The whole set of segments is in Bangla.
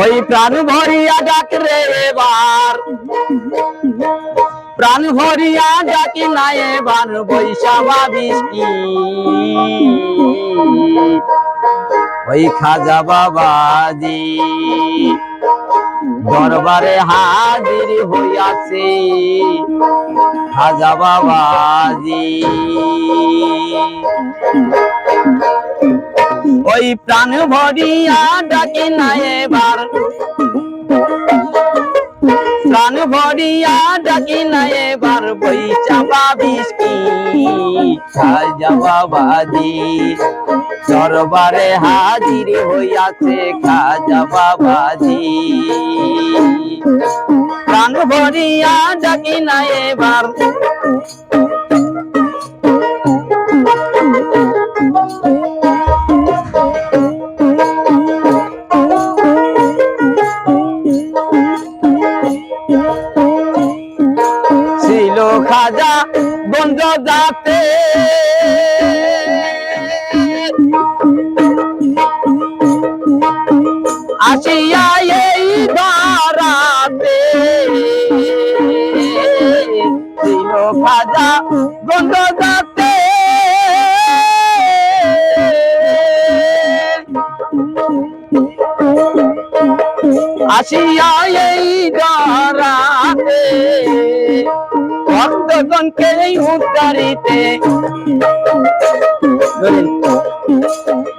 ওই প্রাণ ভরিয়া ডাক রে এবার। প্রাণ ভরিয়া ডাকি না এবার বৈশাখা বৃষ্টি। ওই খাজা বাবাজি। দরবারে হাজির হইয়াছে। হাজা বাবাজি। ওই প্রাণ ভরিয়া ডাকি না এবার। প্রাণ ভরিয়া ডাকি না এবার বই চাপা বৃষ্টি খাজা বাবাজি দরবারে হাজির হইয়াছে খাজা বাবাজি প্রাণ ভরিয়া ডাকি না এবার যাতে আসিয়া এই বারাতে ছিল খাজা গঞ্জ যাতে আসিয়া এই দারাতে ভক্তগণকে উদ্ধারিতে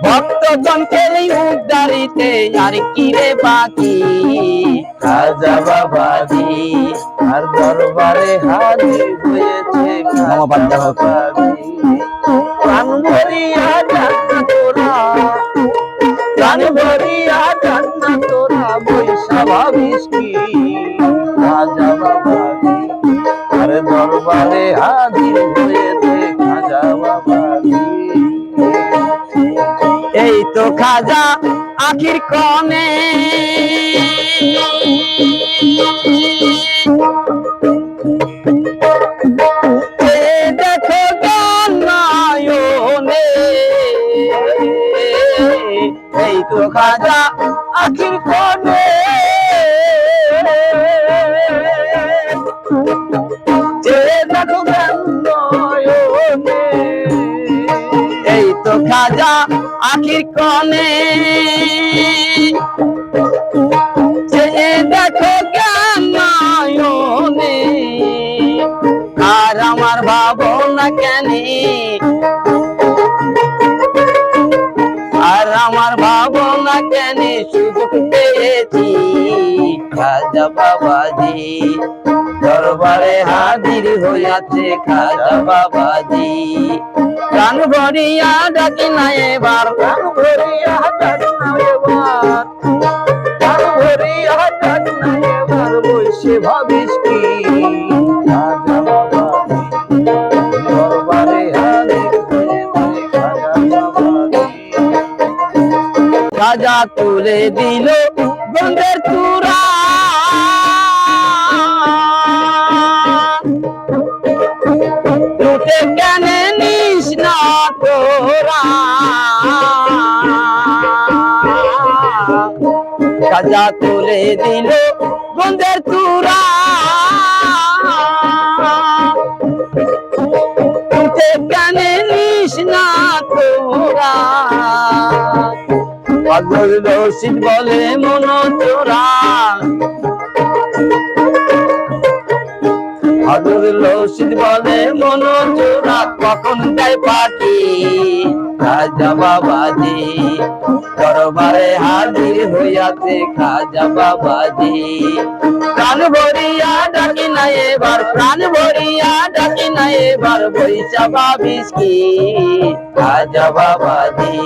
ভক্তগণকে উদ্ধারিতে আর কি রে বাকি? খাজা বাবাজি আর দরবারে হাজির হয়েছে প্রাণ ভরিয়া ডাকা তোরা প্রাণ ভরিয়া ডাকা তোরা বৈশাখা বাবাজি আরে হাজির হয়েছে খাজা বাবাজি এই তো খাজা আখির কনে। দেখো খাজা আখির কনে। খাজা আখির কনে দেখো জ্ঞানায়নে, আর আমার ভাবনা কেন আর আমার ভাবনা কেন সুযোগ পেয়েছি খাজা বাবাজি। দরবারে হাজির হইয়াছে খাজা বাবাজি। প্রাণ ভরিয়া ডাকি না এবার। প্রাণ ভরিয়া ডাকি না এবার। প্রাণ ভরিয়া ডাকি না এবার বসে ভাবিস কি? খাজা তুলে দিল গন্ধের চূড়া তোরা রাজা তুলে দিল চূড়া। লুটে কেন নিস না তোরা। পাগল রশিদ বলে মন চোরা। পাগল রশিদ বলে মন চোরা। কখন যায় পাটি খাজা বাবাজি দরবারে হাজির হইয়াছে খাজা বাবাজি। প্রাণ ভরিয়া ডাকি না এবার প্রাণ ভরিয়া ডাকি না এবার বৈশা ভাবিস কি খাজা বাবাজি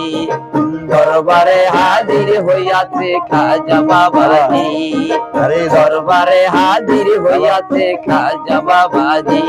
দরবারে হাজির হইয়াছে খাজা বাবাজি। আরে দরবারে হাজির হইয়াছে খাজা বাবাজি।